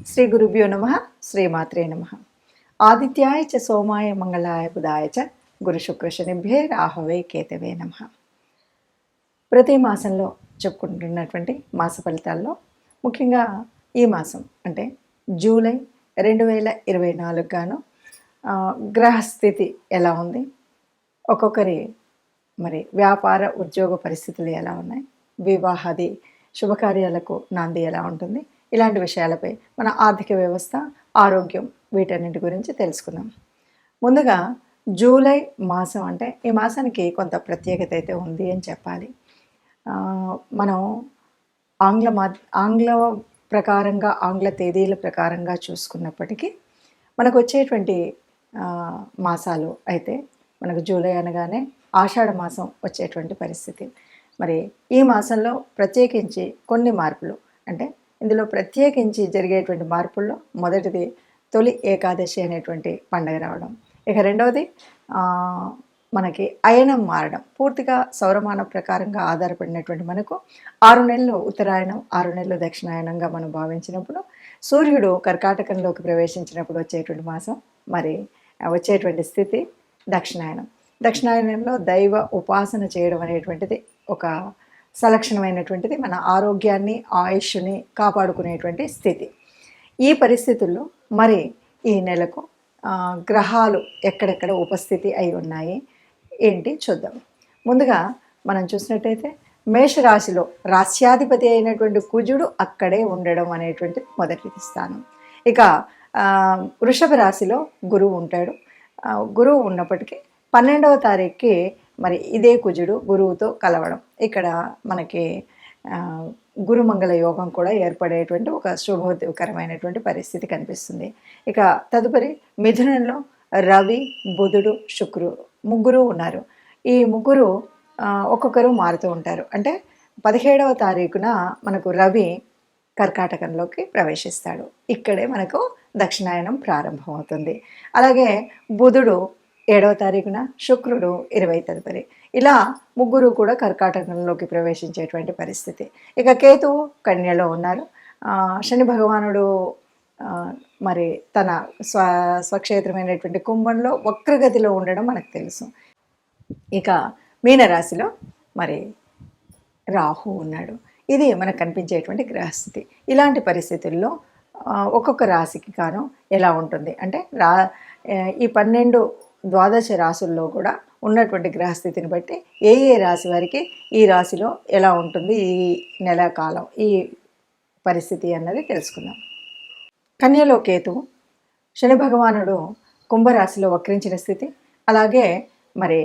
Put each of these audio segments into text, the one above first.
శ్రీ గురుభ్యో నమ శ్రీమాత్రే నమ ఆదిత్యాయ చ సోమాయ మంగళాయ బుధాయ చ గురు శుక్రశనిభ్యే రాహవే కేతవే నమ ప్రతి మాసంలో చెప్పుకుంటున్నటువంటి మాస ఫలితాల్లో ముఖ్యంగా ఈ మాసం అంటే జూలై రెండు వేల ఇరవై నాలుగు గాను గ్రహస్థితి ఎలా ఉంది? ఒక్కొక్కరి మరి వ్యాపార ఉద్యోగ పరిస్థితులు ఎలా ఉన్నాయి? వివాహాది శుభకార్యాలకు నాంది ఎలా ఉంటుంది? ఇలాంటి విషయాలపై మన ఆర్థిక వ్యవస్థ ఆరోగ్యం వీటన్నిటి గురించి తెలుసుకుందాం. ముందుగా జూలై మాసం అంటే ఈ మాసానికి కొంత ప్రత్యేకత అయితే ఉంది అని చెప్పాలి. మనం ఆంగ్ల మా ఆంగ్ల ప్రకారంగా ఆంగ్ల తేదీల ప్రకారంగా చూసుకున్నప్పటికీ మనకు వచ్చేటువంటి మాసాలు అయితే మనకు జూలై అనగానే ఆషాఢ మాసం వచ్చేటువంటి పరిస్థితి. మరి ఈ మాసంలో ప్రత్యేకించి కొన్ని మార్పులు అంటే ఇందులో ప్రత్యేకించి జరిగేటువంటి మార్పుల్లో మొదటిది తొలి ఏకాదశి అనేటువంటి పండగ రావడం. ఇక రెండవది మనకి అయనం మారడం. పూర్తిగా సౌరమాన ప్రకారంగా ఆధారపడినటువంటి మనకు ఆరు నెలలు ఉత్తరాయణం ఆరు నెలలు దక్షిణాయనంగా మనం భావించినప్పుడు సూర్యుడు కర్కాటకంలోకి ప్రవేశించినప్పుడు వచ్చేటువంటి మాసం మరి వచ్చేటువంటి స్థితి దక్షిణాయనం. దక్షిణాయనంలో దైవ ఉపాసన చేయడం అనేటువంటిది ఒక సలక్షణమైనటువంటిది మన ఆరోగ్యాన్ని ఆయుష్ని కాపాడుకునేటువంటి స్థితి. ఈ పరిస్థితుల్లో మరి ఈ నెలకు గ్రహాలు ఎక్కడెక్కడ ఉపస్థితి అయి ఉన్నాయి ఏంటి చూద్దాం. ముందుగా మనం చూసినట్టయితే మేషరాశిలో రాస్యాధిపతి అయినటువంటి కుజుడు అక్కడే ఉండడం అనేటువంటి మొదటి స్థానం. ఇక వృషభ రాశిలో గురువు ఉంటాడు. గురువు ఉన్నప్పటికీ పన్నెండవ తారీఖుకి మరి ఇదే కుజుడు గురువుతో కలవడం. ఇక్కడ మనకి గురుమంగళ యోగం కూడా ఏర్పడేటువంటి ఒక శుభోదకరమైనటువంటి పరిస్థితి కనిపిస్తుంది. ఇక తదుపరి మిథునంలో రవి బుధుడు శుక్రు ముగ్గురు ఉన్నారు. ఈ ముగ్గురు ఒక్కొక్కరు మారుతూ ఉంటారు. అంటే పదిహేడవ తారీఖున మనకు రవి కర్కాటకంలోకి ప్రవేశిస్తాడు. ఇక్కడే మనకు దక్షిణాయనం ప్రారంభమవుతుంది. అలాగే బుధుడు ఏడవ తారీఖున శుక్రుడు ఇరవై తదుపరి. ఇలా ముగ్గురు కూడా కర్కాటకంలోకి ప్రవేశించేటువంటి పరిస్థితి. ఇక కేతువు కన్యలో ఉన్నారు. శని భగవానుడు మరి తన స్వ స్వక్షేత్రమైనటువంటి కుంభంలో వక్రగతిలో ఉండడం మనకు తెలుసు. ఇక మీనరాశిలో మరి రాహు ఉన్నాడు. ఇది మనకు కనిపించేటువంటి గ్రహస్థితి. ఇలాంటి పరిస్థితుల్లో ఒక్కొక్క రాశికి గాను ఎలా ఉంటుంది? అంటే రా ఈ పన్నెండు ద్వాదశ రాసుల్లో కూడా ఉన్నటువంటి గ్రహస్థితిని బట్టి ఏ ఏ రాశి వారికి ఈ రాశిలో ఎలా ఉంటుంది ఈ నెల కాలం ఈ పరిస్థితి అన్నది తెలుసుకుందాం. కన్యలో కేతు శని భగవానుడు కుంభరాశిలో వక్రించిన స్థితి అలాగే మరి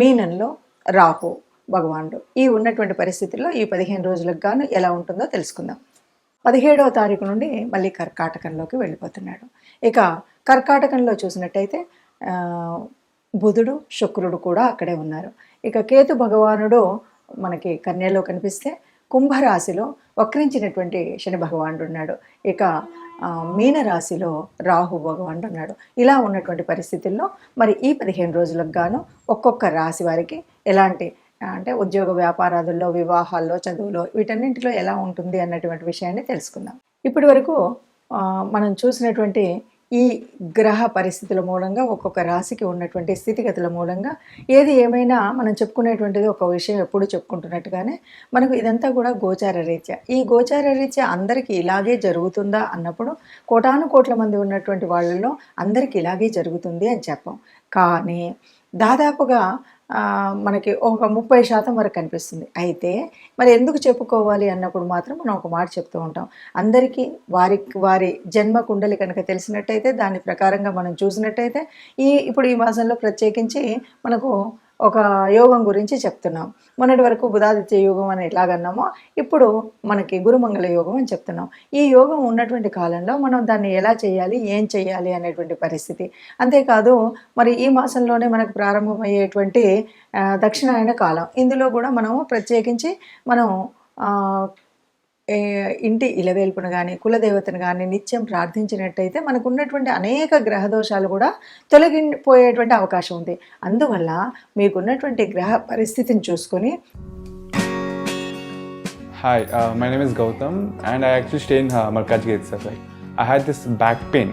మీనంలో రాహు భగవానుడు. ఈ ఉన్నటువంటి పరిస్థితుల్లో ఈ పదిహేను రోజులకు గాను ఎలా ఉంటుందో తెలుసుకుందాం. పదిహేడవ తారీఖు నుండి మళ్ళీ కర్కాటకంలోకి వెళ్ళిపోతున్నాడు. ఇక కర్కాటకంలో చూసినట్టయితే బుధుడు శుక్రుడు కూడా అక్కడే ఉన్నారు. ఇక కేతు భగవానుడు మనకి కన్యలో కనిపిస్తే కుంభరాశిలో వక్రించినటువంటి శని భగవానుడు ఉన్నాడు ఇక మీనరాశిలో రాహు భగవానుడు ఉన్నాడు ఇలా ఉన్నటువంటి పరిస్థితుల్లో మరి ఈ పదిహేను రోజులకు గాను ఒక్కొక్క రాశి వారికి ఎలాంటి అంటే ఉద్యోగ వ్యాపారాదుల్లో వివాహాల్లో చదువులో వీటన్నింటిలో ఎలా ఉంటుంది అన్నటువంటి విషయాన్ని తెలుసుకుందాం. ఇప్పటి వరకు మనం చూసినటువంటి ఈ గ్రహ పరిస్థితుల మూలంగా ఒక్కొక్క రాశికి ఉన్నటువంటి స్థితిగతుల మూలంగా ఏది ఏమైనా మనం చెప్పుకునేటువంటిది ఒక విషయం ఎప్పుడు చెప్పుకుంటున్నట్టుగానే మనకు ఇదంతా కూడా గోచార రీత్యా. ఈ గోచార రీత్యా అందరికీ ఇలాగే జరుగుతుందా అన్నప్పుడు కోటాను కోట్ల మంది ఉన్నటువంటి వాళ్ళలో అందరికీ ఇలాగే జరుగుతుంది అని చెప్పాం. కానీ దాదాపుగా మనకి ఒక ముప్పై శాతం వరకు కనిపిస్తుంది. అయితే మరి ఎందుకు చెప్పుకోవాలి అన్నప్పుడు మాత్రం మనం ఒక మాట చెప్తూ ఉంటాం. అందరికీ వారి వారి జన్మ కుండలి కనుక తెలిసినట్టయితే దాని ప్రకారంగా మనం చూసినట్టయితే ఈ ఇప్పుడు ఈ మాసంలో ప్రత్యేకించి మనకు ఒక యోగం గురించి చెప్తున్నాం. మొన్నటి వరకు బుధాదిత్య యోగం అని ఎలాగన్నామో ఇప్పుడు మనకి గురుమంగళ యోగం అని చెప్తున్నాం. ఈ యోగం ఉన్నటువంటి కాలంలో మనం దాన్ని ఎలా చేయాలి ఏం చేయాలి అనేటువంటి పరిస్థితి. అంతేకాదు మరి ఈ మాసంలోనే మనకు ప్రారంభమయ్యేటువంటి దక్షిణాయన కాలం. ఇందులో కూడా మనము ప్రత్యేకించి మనం ఇంటి ఇలవేల్పును కానీ కులదేవతను కానీ నిత్యం ప్రార్థించినట్టయితే మనకు ఉన్నటువంటి అనేక గ్రహ దోషాలు కూడా తొలగిపోయేటువంటి అవకాశం ఉంది అందువల్ల మీకున్నటువంటి గ్రహ పరిస్థితిని చూసుకొని hi my name is Gautam and I actually stay in Markaz gate sir I had this back pain.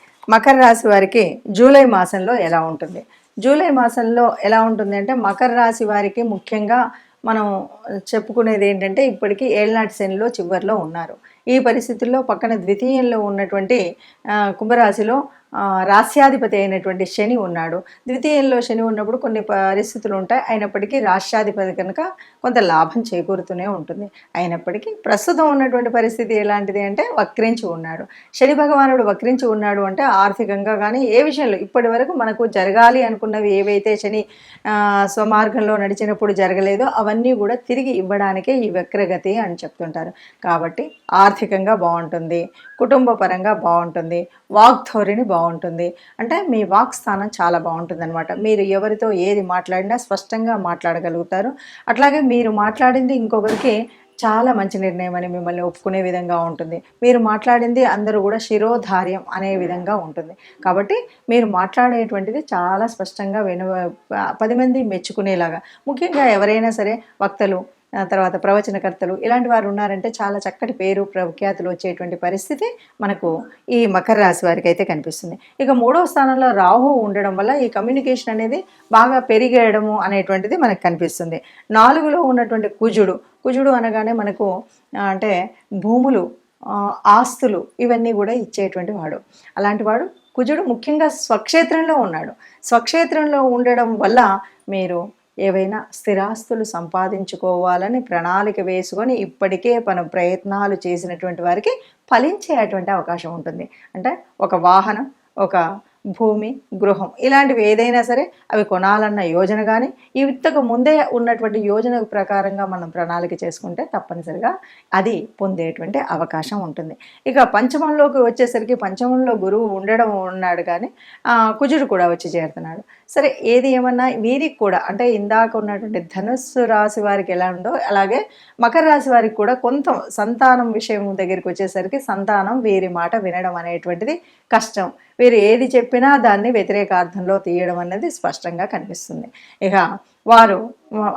Makar రాశి వారికి జూలై మాసంలో ఎలా ఉంటుంది? జూలై మాసంలో ఎలా ఉంటుంది అంటే మకర రాశి వారికి ముఖ్యంగా మనం చెప్పుకునేది ఏంటంటే ఇప్పటికీ ఏళ్ళనాటి శనిలో చివరిలో ఉన్నారు. ఈ పరిస్థితుల్లో పక్కన ద్వితీయంలో ఉన్నటువంటి కుంభరాశిలో రాస్యాధిపతి అయినటువంటి శని ఉన్నాడు. ద్వితీయంలో శని ఉన్నప్పుడు కొన్ని పరిస్థితులు ఉంటాయి. అయినప్పటికీ రాష్ట్రాధిపతి కనుక కొంత లాభం చేకూరుతూనే ఉంటుంది. అయినప్పటికీ ప్రస్తుతం ఉన్నటువంటి పరిస్థితి ఎలాంటిది అంటే వక్రించి ఉన్నాడు. శని భగవానుడు వక్రించి ఉన్నాడు అంటే ఆర్థికంగా కానీ ఏ విషయంలో ఇప్పటి వరకు మనకు జరగాలి అనుకున్నవి ఏవైతే శని స్వమార్గంలో నడిచినప్పుడు జరగలేదో అవన్నీ కూడా తిరిగి ఇవ్వడానికే ఈ వక్రగతి అని చెప్తుంటారు. కాబట్టి ఆర్థికంగా బాగుంటుంది. కుటుంబ పరంగా బాగుంటుంది. వాక్ ధోరణి బాగుంటుంది. అంటే మీ వాక్ స్థానం చాలా బాగుంటుంది అనమాట మీరు ఎవరితో ఏది మాట్లాడినా స్పష్టంగా మాట్లాడగలుగుతారు. అట్లాగే మీరు మాట్లాడింది ఇంకొకరికి చాలా మంచి నిర్ణయం అని మిమ్మల్ని ఒప్పుకునే విధంగా ఉంటుంది. మీరు మాట్లాడింది అందరూ కూడా శిరోధార్యం అనే విధంగా ఉంటుంది. కాబట్టి మీరు మాట్లాడేటువంటిది చాలా స్పష్టంగా విన పది మంది మెచ్చుకునేలాగా. ముఖ్యంగా ఎవరైనా సరే వక్తలు తర్వాత ప్రవచనకర్తలు ఇలాంటి వారు ఉన్నారంటే చాలా చక్కటి పేరు ప్రఖ్యాతులు వచ్చేటువంటి పరిస్థితి మనకు ఈ మకర రాశి వారికి అయితే కనిపిస్తుంది. ఇక మూడవ స్థానంలో రాహు ఉండడం వల్ల ఈ కమ్యూనికేషన్ అనేది బాగా పెరిగేయడము అనేటువంటిది మనకు కనిపిస్తుంది. నాలుగులో ఉన్నటువంటి కుజుడు కుజుడు అనగానే మనకు అంటే భూములు ఆస్తులు ఇవన్నీ కూడా ఇచ్చేటువంటి వాడు. అలాంటి వాడు కుజుడు ముఖ్యంగా స్వక్షేత్రంలో ఉన్నాడు. స్వక్షేత్రంలో ఉండడం వల్ల మీరు ఏవైనా స్థిరాస్తులు సంపాదించుకోవాలని ప్రణాళిక వేసుకొని ఇప్పటికే మనం ప్రయత్నాలు చేసినటువంటి వారికి ఫలించేటువంటి అవకాశం ఉంటుంది. అంటే ఒక వాహనం ఒక భూమి గృహం ఇలాంటివి ఏదైనా సరే అవి కొనాలన్న యోజన కానీ ఈ విత్తకు ముందే ఉన్నటువంటి యోజన ప్రకారంగా మనం ప్రణాళిక చేసుకుంటే తప్పనిసరిగా అది పొందేటువంటి అవకాశం ఉంటుంది. ఇక పంచమంలోకి వచ్చేసరికి పంచమంలో గురువు ఉండడం ఉన్నాడు కానీ కుజుడు కూడా వచ్చి చేరుతున్నాడు. సరే ఏది ఏమన్నా వీరికి కూడా అంటే ఇందాక ఉన్నటువంటి ధనుస్సు రాశి వారికి ఎలా ఉందో అలాగే మకర రాశి వారికి కూడా కొంత సంతానం విషయం దగ్గరికి వచ్చేసరికి సంతానం వీరి మాట వినడం అనేటువంటిది కష్టం. వీరు ఏది చెప్పినా దాన్ని వ్యతిరేకార్థంలో తీయడం అనేది స్పష్టంగా కనిపిస్తుంది. ఇక వారు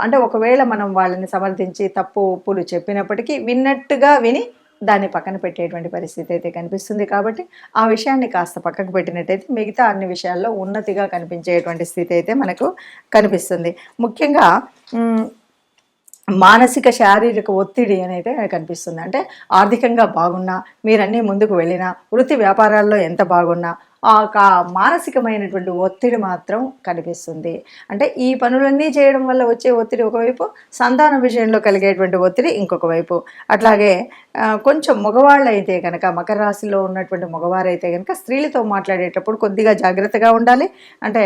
అంటే ఒకవేళ మనం వాళ్ళని సమర్థించి తప్పు ఒప్పులు చెప్పినప్పటికీ విన్నట్టుగా విని దాన్ని పక్కన పెట్టేటువంటి పరిస్థితి అయితే కనిపిస్తుంది. కాబట్టి ఆ విషయాన్ని కాస్త పక్కకు పెట్టినట్టయితే మిగతా అన్ని విషయాల్లో ఉన్నతిగా కనిపించేటువంటి స్థితి అయితే మనకు కనిపిస్తుంది. ముఖ్యంగా మానసిక శారీరక ఒత్తిడి అనేది కనిపిస్తుంది. అంటే ఆర్థికంగా బాగున్నా మీరన్నీ ముందుకు వెళ్ళినా వృత్తి వ్యాపారాల్లో ఎంత బాగున్నా మానసికమైనటువంటి ఒత్తిడి మాత్రం కనిపిస్తుంది. అంటే ఈ పనులన్నీ చేయడం వల్ల వచ్చే ఒత్తిడి ఒకవైపు సంతానం విషయంలో కలిగేటువంటి ఒత్తిడి ఇంకొక వైపు. అట్లాగే కొంచెం మగవాళ్ళు అయితే కనుక మకర రాశిలో ఉన్నటువంటి మగవారు అయితే కనుక స్త్రీలతో మాట్లాడేటప్పుడు కొద్దిగా జాగ్రత్తగా ఉండాలి. అంటే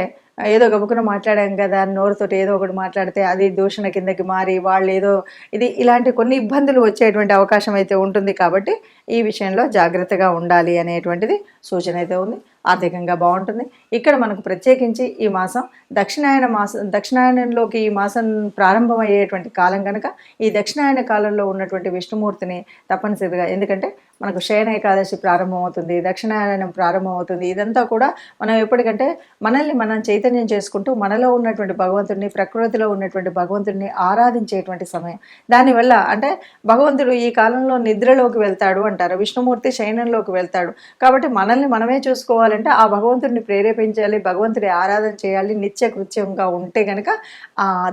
ఏదో గబుకున మాట్లాడాం కదా నోరుతోటి ఏదో ఒకటి మాట్లాడితే అది దూషణ కిందకి మారి వాళ్ళు ఏదో ఇది ఇలాంటి కొన్ని ఇబ్బందులు వచ్చేటువంటి అవకాశం అయితే ఉంటుంది కాబట్టి ఈ విషయంలో జాగ్రత్తగా ఉండాలి అనేటువంటిది సూచన అయితే ఉంది. ఆర్థికంగా బాగుంటుంది. ఇక్కడ మనకు ప్రత్యేకించి ఈ మాసం దక్షిణాయన మాసం దక్షిణాయనంలోకి ఈ మాసం ప్రారంభమయ్యేటువంటి కాలం కనుక ఈ దక్షిణాయన కాలంలో ఉన్నటువంటి విష్ణుమూర్తిని తప్పనిసరిగా ఎందుకంటే మనకు శయన ఏకాదశి ప్రారంభమవుతుంది దక్షిణాయనం ప్రారంభమవుతుంది. ఇదంతా కూడా మనం ఎప్పటికంటే మనల్ని మనం చైతన్యం చేసుకుంటూ మనలో ఉన్నటువంటి భగవంతుడిని ప్రకృతిలో ఉన్నటువంటి భగవంతుడిని ఆరాధించేటువంటి సమయం. దానివల్ల అంటే భగవంతుడు ఈ కాలంలో నిద్రలోకి వెళ్తాడు అంటారు విష్ణుమూర్తి శయనంలోకి వెళ్తాడు. కాబట్టి మనల్ని మనమే చూసుకోవాలంటే ఆ భగవంతుడిని ప్రేరేపించాలి భగవంతుడి ఆరాధన చేయాలి నిత్య కృత్యంగా ఉంటే కనుక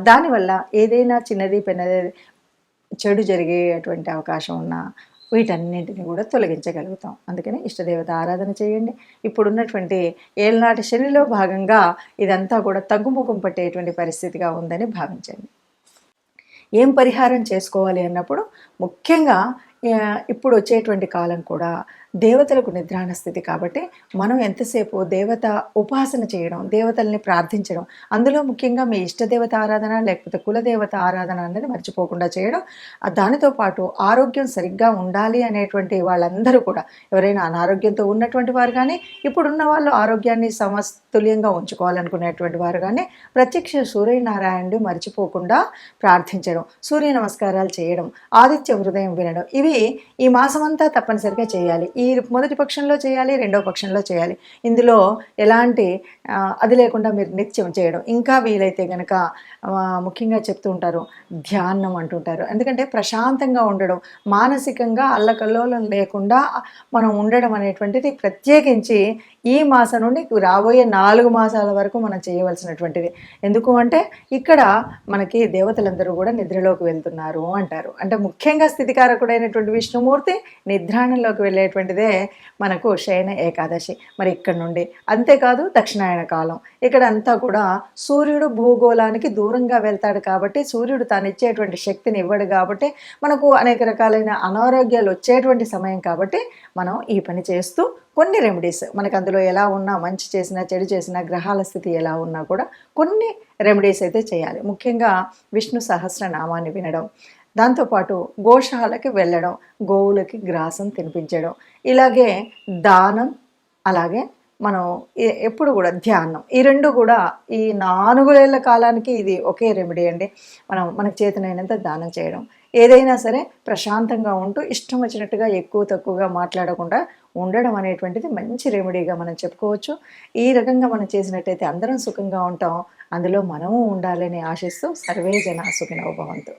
దానివల్ల ఏదైనా చిన్నది పెన్నది చెడు జరిగేటువంటి అవకాశం ఉన్న వీటన్నింటిని కూడా తొలగించగలుగుతాం. అందుకని ఇష్టదేవత ఆరాధన చేయండి. ఇప్పుడున్నటువంటి ఏళ్ళనాటి శనిలో భాగంగా ఇదంతా కూడా తగ్గుముఖం పట్టేటువంటి పరిస్థితిగా ఉందని భావించండి. ఏం పరిహారం చేసుకోవాలి అన్నప్పుడు ముఖ్యంగా ఇప్పుడు వచ్చేటువంటి కాలం కూడా దేవతలకు నిద్రాణ స్థితి కాబట్టి మనం ఎంతసేపు దేవత ఉపాసన చేయడం దేవతల్ని ప్రార్థించడం అందులో ముఖ్యంగా మీ ఇష్టదేవత ఆరాధన లేకపోతే కులదేవత ఆరాధన అనేది మర్చిపోకుండా చేయడం దానితో పాటు ఆరోగ్యం సరిగ్గా ఉండాలి అనేటువంటి వాళ్ళందరూ కూడా ఎవరైనా అనారోగ్యంతో ఉన్నటువంటి వారు కానీ ఇప్పుడున్న వాళ్ళు ఆరోగ్యాన్ని సమతుల్యంగా ఉంచుకోవాలనుకునేటువంటి వారు కానీ ప్రత్యక్ష సూర్యనారాయణుడు మర్చిపోకుండా ప్రార్థించడం సూర్య నమస్కారాలు చేయడం ఆదిత్య హృదయం వినడం ఇవి ఈ మాసమంతా తప్పనిసరిగా చేయాలి. ఈ మొదటి పక్షంలో చేయాలి రెండవ పక్షంలో చేయాలి. ఇందులో ఎలాంటి అది లేకుండా మీరు నిత్యం చేయడం. ఇంకా వీలైతే కనుక ముఖ్యంగా చెప్తూ ఉంటారు ధ్యానం అంటుంటారు. ఎందుకంటే ప్రశాంతంగా ఉండడం మానసికంగా అల్లకల్లోలం లేకుండా మనం ఉండడం అనేటువంటిది ప్రత్యేకించి ఈ మాసం నుండి రాబోయే నాలుగు మాసాల వరకు మనం చేయవలసినటువంటిది. ఎందుకు అంటే ఇక్కడ మనకి దేవతలందరూ కూడా నిద్రలోకి వెళ్తున్నారు అంటారు. అంటే ముఖ్యంగా స్థితికారకుడైనటువంటి విష్ణుమూర్తి నిద్రాణంలోకి వెళ్ళేటువంటిదే మనకు శయన ఏకాదశి. మరి ఇక్కడ నుండి అంతేకాదు దక్షిణాయన కాలం. ఇక్కడ అంతా కూడా సూర్యుడు భూగోళానికి దూరంగా వెళ్తాడు కాబట్టి సూర్యుడు తాను ఇచ్చేటువంటి శక్తిని ఇవ్వడు కాబట్టి మనకు అనేక రకాలైన అనారోగ్యాలు వచ్చేటువంటి సమయం కాబట్టి మనం ఈ పని చేస్తూ కొన్ని రెమెడీస్ మనకు అందులో ఎలా ఉన్నా మంచి చేసినా చెడు చేసినా గ్రహాల స్థితి ఎలా ఉన్నా కూడా కొన్ని రెమెడీస్ అయితే చేయాలి. ముఖ్యంగా విష్ణు సహస్రనామాన్ని వినడం దాంతోపాటు గోశాలకి వెళ్ళడం గోవులకి గ్రాసం తినిపించడం ఇలాగే దానం అలాగే మనం ఎప్పుడు కూడా ధ్యానం. ఈ రెండు కూడా ఈ నాలుగులేళ్ళ కాలానికి ఇది ఒకే రెమెడీ అండి. మనం మనకు చేతనైనంత దానం చేయడం. ఏదైనా సరే ప్రశాంతంగా ఉంటూ ఇష్టం వచ్చినట్టుగా ఎక్కువ తక్కువగా మాట్లాడకుండా ఉండడం అనేటువంటిది మంచి రెమెడీగా మనం చెప్పుకోవచ్చు. ఈ రకంగా మనం చేసినట్టయితే అందరం సుఖంగా ఉంటాం. అందులో మనము ఉండాలని ఆశిస్తూ సర్వే జన సుఖినో భవంతు.